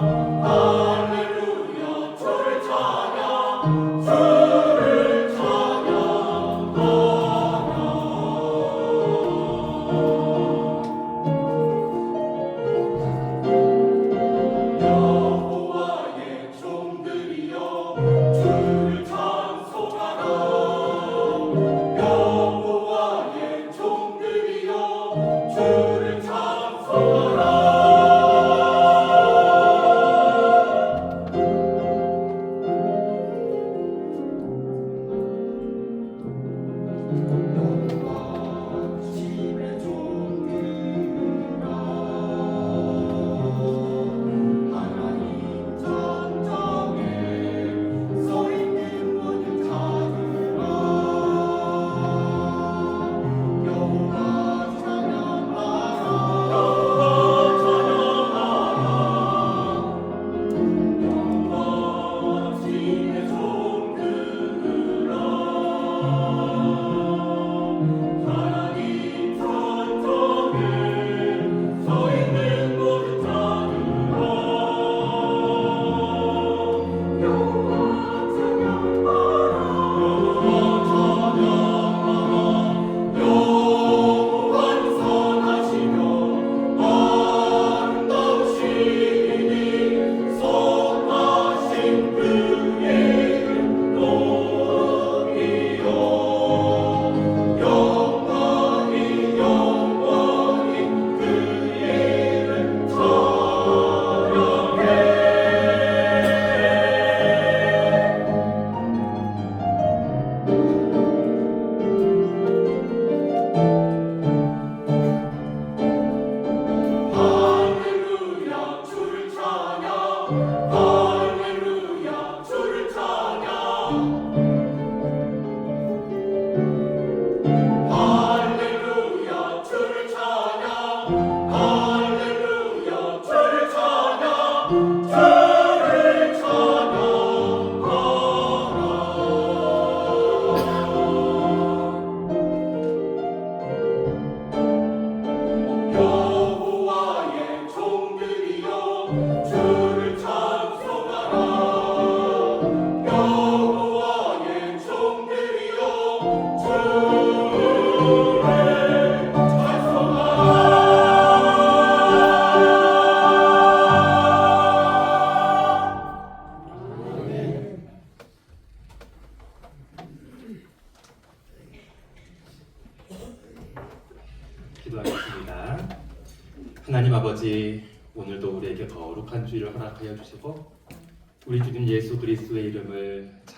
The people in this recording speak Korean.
oh. 하나님 아버지 오늘도 우리에게 거룩한 주일을 허락하여 주시고 우리 주님 예수 그리스도의 이름을